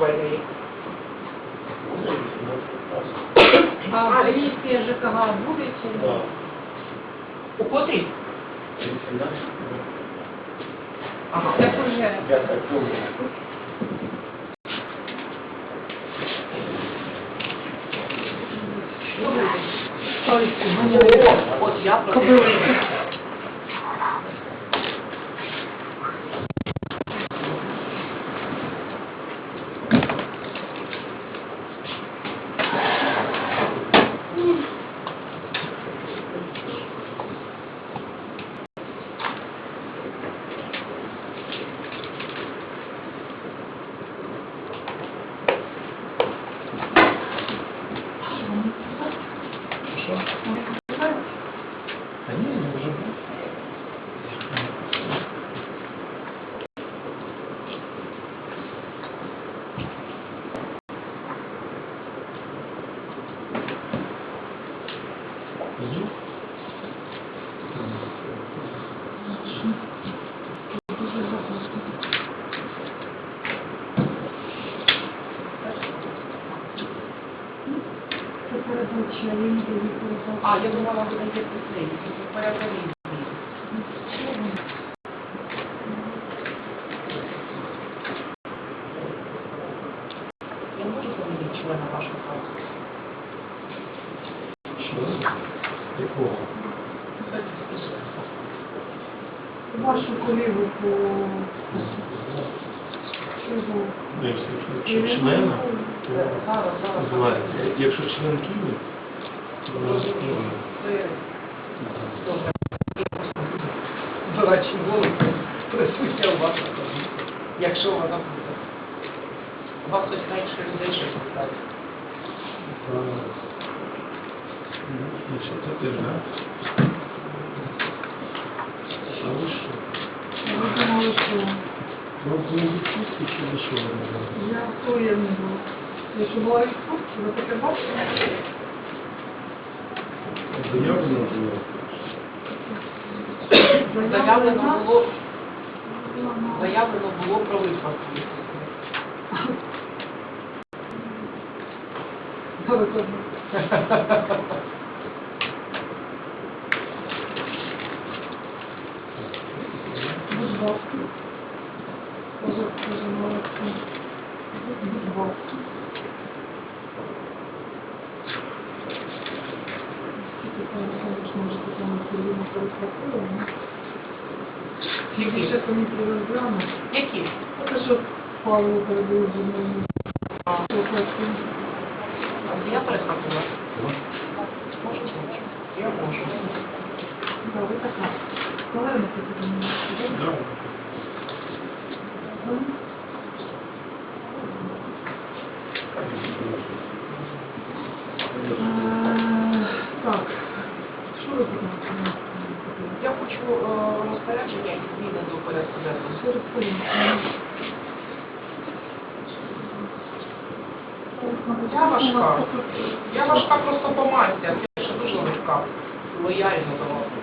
будівельної. А комісія ЖКГ буде чи ні? Да. У котрій? Ага. Так уже. Я так думаю. От я про це. Та ні, не може бути. Є? Це передача, я не буду А, я думала, ви даєте цей, переповідь. Я можу помітити члена вашого класу? Що? Якого? Вашу колегу по чого? Якщо члена, то Зараз, зараз. Якщо член Києва, Дурачі голови присутня у вас. Якщо вона буде. У вас хтось менше людей щось теж, да? А ви що? Ви думали, що Вам були відпустки ви що ви робили? я хто я не була? Я була відпустка, ви таке бачите? Заявлено було. Заявлено було, Заявлено. заявлено було про виплату. Перехватила, Які? Які? Це що мною. Я перехопила. Можете? Я можу. Да, ви така. Повернете до мене. Да. Е, Так, що ви будете? Я хочу е, розпорядження зміни до порядку денного. Я важка. Я важка просто по масі, а ти ще дуже легка. Лояльно до вас.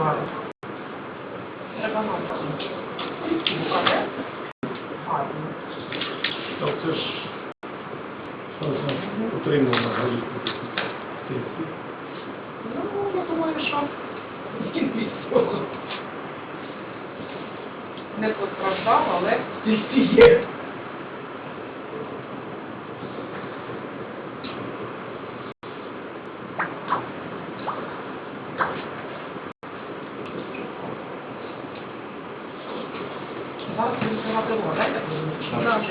Бухгалтерія? Це ж галіку. Ну, я думаю, що не постраждав, але тільки є. Зараз будемо тримати руку, дайте Да. подивитися. Що вам вам.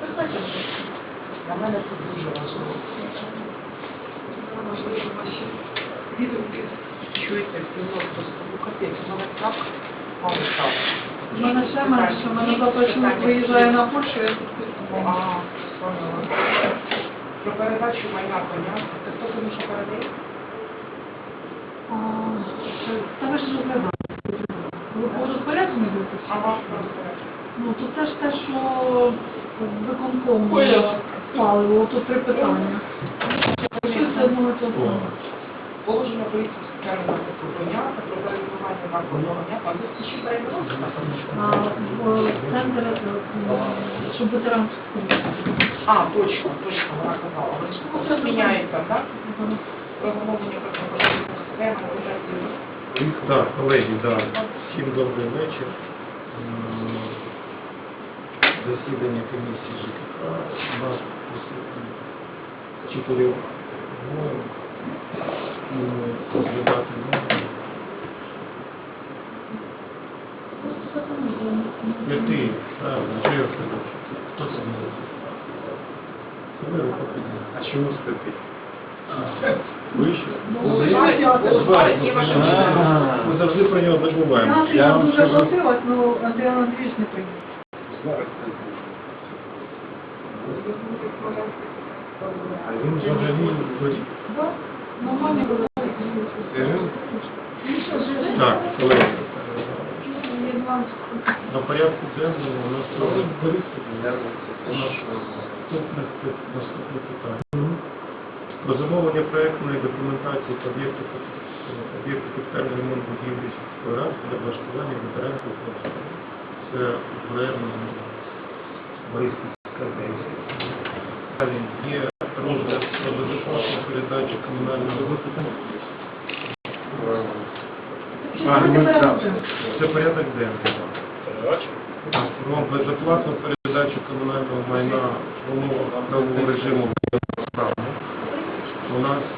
Приходьте. Для мене це дуже важливо. Можливо, ваші відгуки. Чуєте, ну просто ну капець, ну так мало стало. У мене ще менше, у мене завтра чоловік виїжджає на Польщу, я тут підтримую. А, поняла. Про передачу майна коня. Це хто тому що передає? Ж розглядати. Ви по розпорядженню дивитесь? А ваш розпорядження? Ну, то це ж те, що виконком паливо, то три питання. Що це одного самого? Положення поліції спеціального закупання та про перебування дня, а тут ще перебувати А в центр, е, щоб ветеран А, точно, точно, вона казала. Ви це зміняється, так? Про замовлення прокуратури системи, організації. Так, колеги, да. Всім добрий вечір. Засідання комісії ЖКХ. У нас присутні чотирьох двоє. Ми розглядати можемо. Не ти, правильно, що я скажу? Хто це не Це ви підняла. А чому спити? Вище? Ну, Куди? знаєте, Звати, знаєте, я ну, вашу а, Ми завжди про нього забуваємо. Нас Я я вам дуже скажу, просилась, але Андрій Андрійович не прийняв. Зараз. а він взагалі горів. Да? Нормально було. Серйозно? Так, колеги, на порядку денному у нас розберіться. Наступне пи- наступне питання. Про замовлення проєктної документації по об'єкту об'єкту капітальний ремонт будівлі сільської ради для влаштування ветеранського фонду. Це Бориспільська 10. Далі є розгляд про безоплатну передачу комунального так. Це порядок денний. Про безоплатну передачу комунального майна в умовах правового режиму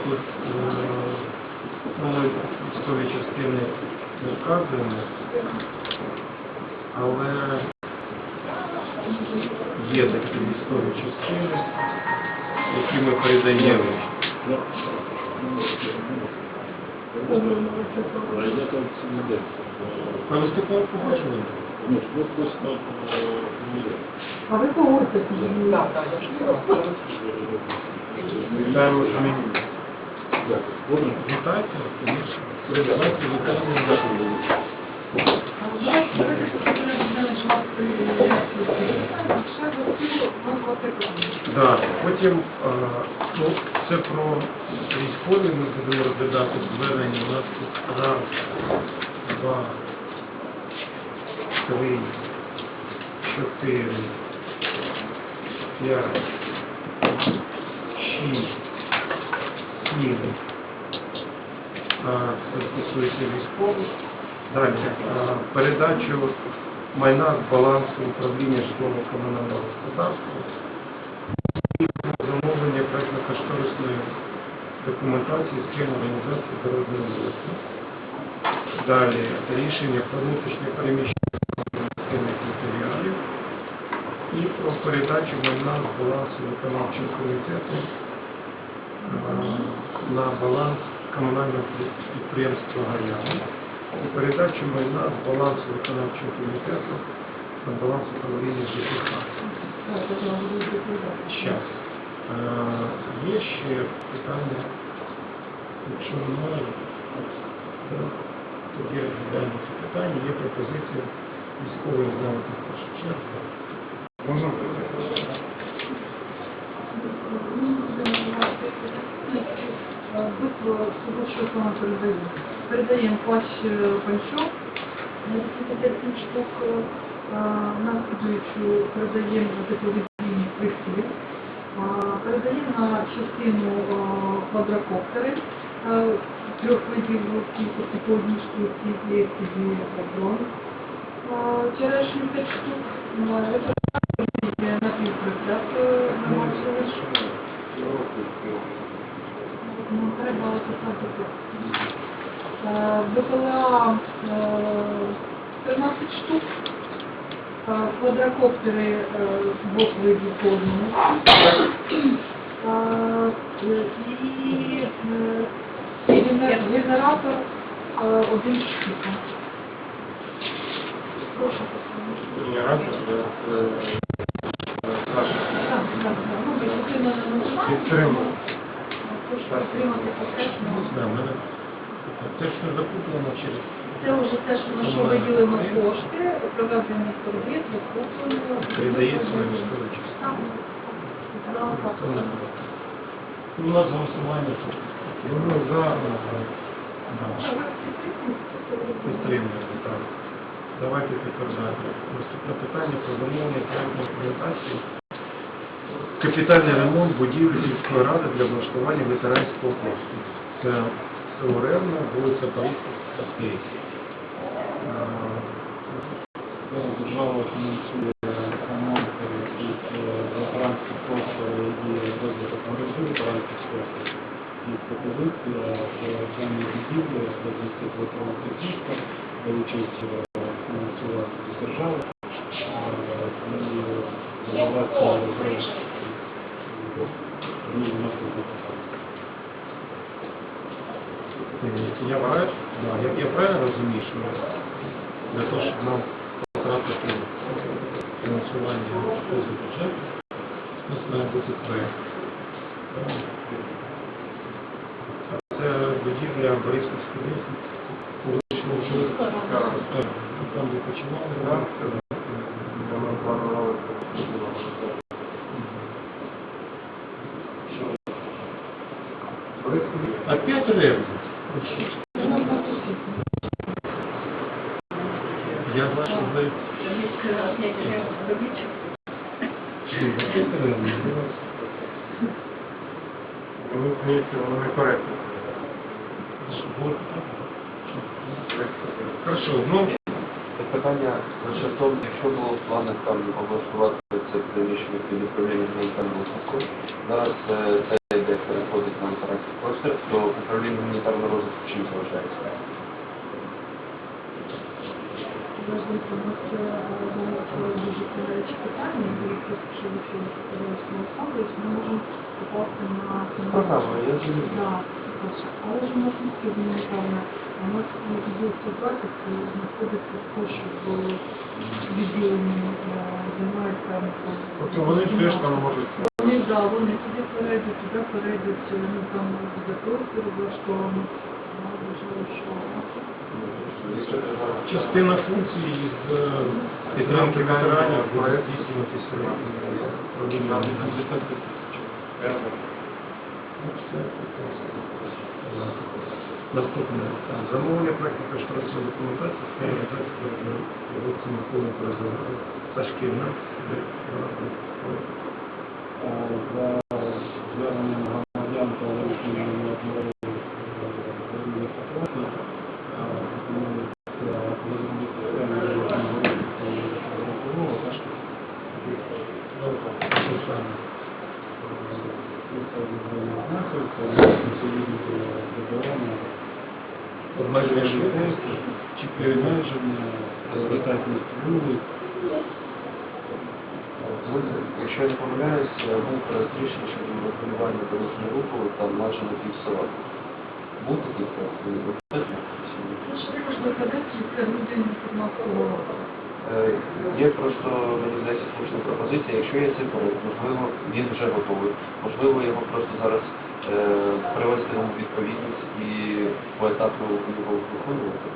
тут е, ну, ми військові частини не вказуємо, але є такі військові частини, які ми передаємо. А виступав погодження? А ви погодьте. Так, так, Вітайте. Передавайте вітання. Да. Потім, ну, це про військові ми будемо розглядати звернення. У нас тут раз, два, три, чотири, п'ять, шість, сім. Це стосується військових. Далі. Передачу майна з балансу управління житлово-комунального господарства замовлення проєктно-кошторисної документації схем організації дорожнього руху. Далі рішення про внутрішнє переміщення адміністративних матеріалів і про передачу майна з балансу виконавчого комітету е, на баланс комунального підприємства «Гаяна» і передачу майна з балансу виконавчого комітету на баланс управління ЖКХ. Щас. Е, Є ще питання, якщо немає, то тоді розглядаємо це питання. Є пропозиція військової зняти в першу чергу. Можна? Що вам передаємо? Передаємо плащ е, панчок на 87 штук, е, наслідуючу передаємо тепловізійні прихід, передаємо на частину е, квадрокоптери е, трьох видів кількості по одній штуці є собі дрон. Черешню 5 штук, е, на півприцеп е, намачили. Ну, треба записати. БПЛА е, 13 штук, Е, квадрокоптери е, двох видів по. Е, І генератор один штука. Прошу. Генератор, це Саша. Так, так, так. Ну. Підтримую. Мене Це все закуплено через... Це вже те, що на що виділено кошти, проведення торгів, закуплення. Передається на військову частину. У нас голосування. Воно за... Так. Давайте тепер далі. Наступне питання про замовлення проєктної документації. Капітальний ремонт будівлі сільської ради для облаштування ветеранського простору. Це село Ревна, вулиця Борисівська, Київ. Зараз держава фінансує ремонт від ветеранських просторів і розвиток мережі ветеранських просторів. І пропозиція в даній будівлі розмістити ветеранський простор, долучить е, фінансувати е, і резервів і наступних питань. Я правильно, да, я, я правильно розумію, що для того, щоб нам потрапити фінансування поза бюджет, у нас має бути проєкт. Це будівля Борисівської лісниці, там де починали, так? Вона планувалася. Опять ревно. Я бачу, ви... Опять ревно. Хорошо, ну, Питання тому, якщо було в планах там облаштувати це приміщення під управління гуманітарного зв'язку, зараз е, це йде переходить на ветеранський простір, то управління гуманітарного розвитку чим залишається? Нас е, зараз дуже гарячі питання, і просто що ви чули, що Тарасовський ми можемо попасти на Програма, я розумію. Але ж у нас не гуманітарна, у нас є відділиться практик, знаходиться також в відділенні, е, займається тобто вони теж там можуть Вони, да, вони туди перейдуть, туди перейдуть, вони там буде простір облаштований. Я вважаю, що частина функцій з е, підтримки ветеранів буде здійснюватися родинами. Наступне. Замовлення проєкту кошторисної документації з реалізації вулиці Миколи Березового та шкільна. зверненням громадян та вирішенням Обмеження чи перемеження, вулиць, Вулиця, Якщо я не помиляюсь, був проект рішення щодо врегулювання дорожнього руху там майже на пів. Був такий проект? Також це 15. Е, Є просто, мені здається, слушна пропозиція. Якщо є цей проект, можливо, він вже готовий. Можливо, його просто зараз е, привести у відповідність і поетапно його виконувати,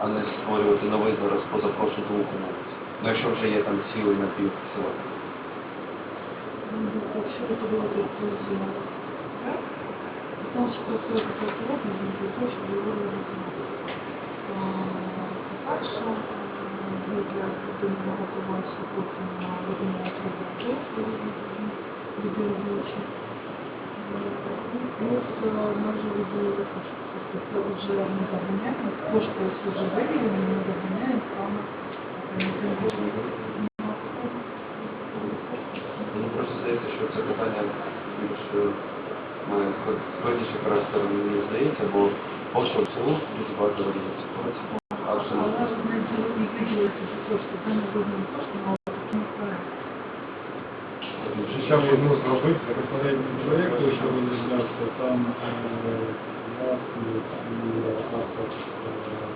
а не створювати новий зараз по запрошенню виконувати. Ну, якщо вже є там цілий на пів села. Якщо ви подивитися там що це щоб його реалізувати. По-перше, буде людина готуватися потім на виконання роботи, відвідувачі. Плюс ми вже виділили кошти. Тобто вже не заганяємо, кошти вже виділені, не заганяємо саме Мені просто здається, що це питання більш е, має складніший характер, мені здається, бо пошло в село дуже багато різних ситуацій. А вже Але ж ми і виділити ці кошти, це не будемо кошти, але таким проектом. Життя в одну зробити. попередній проєкт, що розглядався, там власні і автор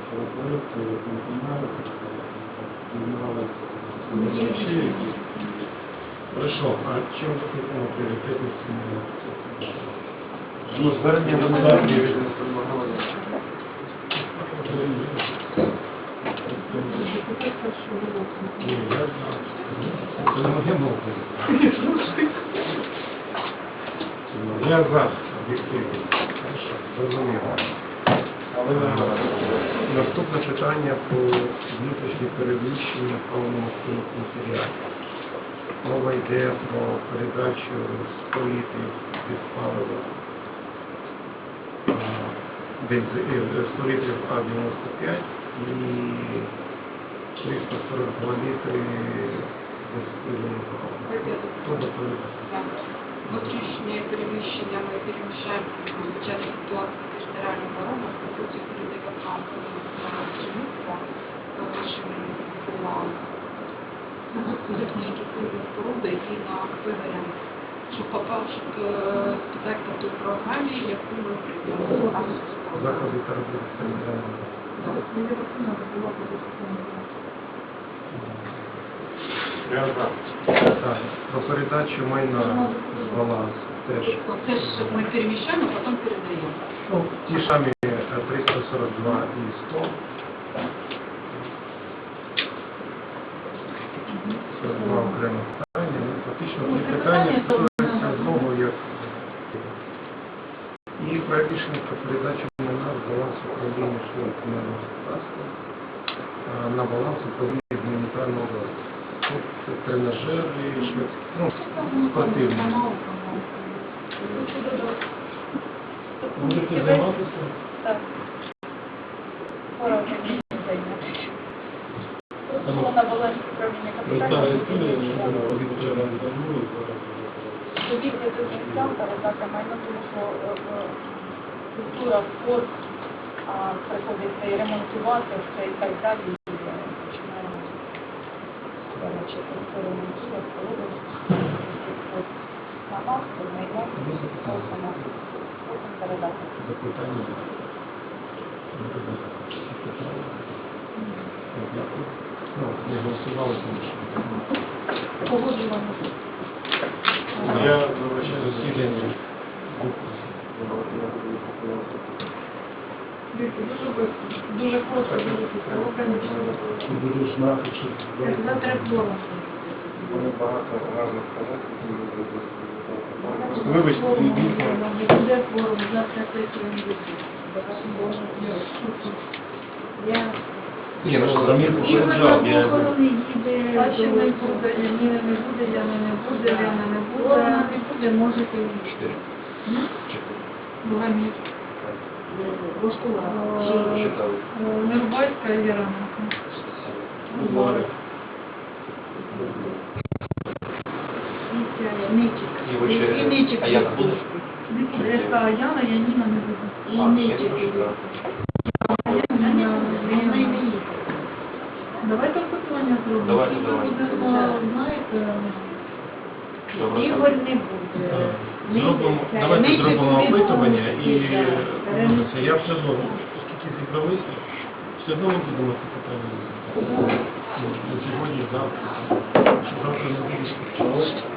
цього проєкту виконавці сподівалися Хорошо, а чим закріплено пріоритетність? ну, звернення до депутатів від інформування. Це не моє мовлення. Я за об'єктивно. Зрозуміло. Але наступне питання по внутрішнє переміщення паливно-мастильних матеріалів. Мова йде про передачу 100 літрів від палива а, е, 100 літрів А95 і 342 літри доповідає? Так. Внутрішнє переміщення ми переміщаємо в звичайній ситуації територіальної оборони, по суті, передаємо нам ми була техніки сили споруди і на виборам, щоб попавши к спитати ту програмі, яку ми прийняли. Заходи та роботи центрального. Медицина була позитивна. Я за. Так, про передачу майна з балансу теж. Це ж ми переміщаємо, а потім передаємо. Ну, ті самі е, 342 і 100. Це два окремі питання. Ну, фактично Ну, ці це питання стосуються знову як. І проект рішення про передачу майна з балансу управління житлового комунального господарства е, на баланс управління гуманітарного розвитку. Тут тренажери, ну, спортивні. Можете займатися? Так. Пора вже мені зайняти. Було на балансі управління Представили капіталів. студію, що від вчора не забули, зараз вже Тоді це дуже передати майно, тому що е, культура, спорт приходиться і ремонтувати все і так далі. Ремонтувати, проводимо. От то майно, просто на потім передати. Запитання. Дякую. Ну, не голосували, тому що Погоджувано. я вибачаю засідання. Дуже швидко, дуже просто, дуже швидко. Органічно. Ти будеш знати, що Завтра вдома. Вони багато разних позицій, які ми зробили. Вибачте, Форум, дійсно. не буде форум, завтра сесія не буде. Я Ні, ну Рамір Ігор попереджав, я... охорони їде. А ще не буде, ні, не буде, Яна не буде, Лена не буде. Вона не буде, можете і Чотири. Бугамір. Важкова. Читали. Нерубайська і. І ви ще... І Ничик. А як будеш? Яка Яна, не я теж, да. А і Яніна. Давайте опитування зробимо. Давайте, давайте. знаєте, Ігор не буде. Зробимо, давайте зробимо опитування і ну, це я все одно, оскільки зібралися, все одно ми будемо це питання розглядати. Ну, сьогодні, завтра. Що завтра не буде спочатку.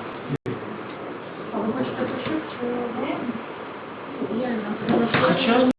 а ви хочете почути? Хоча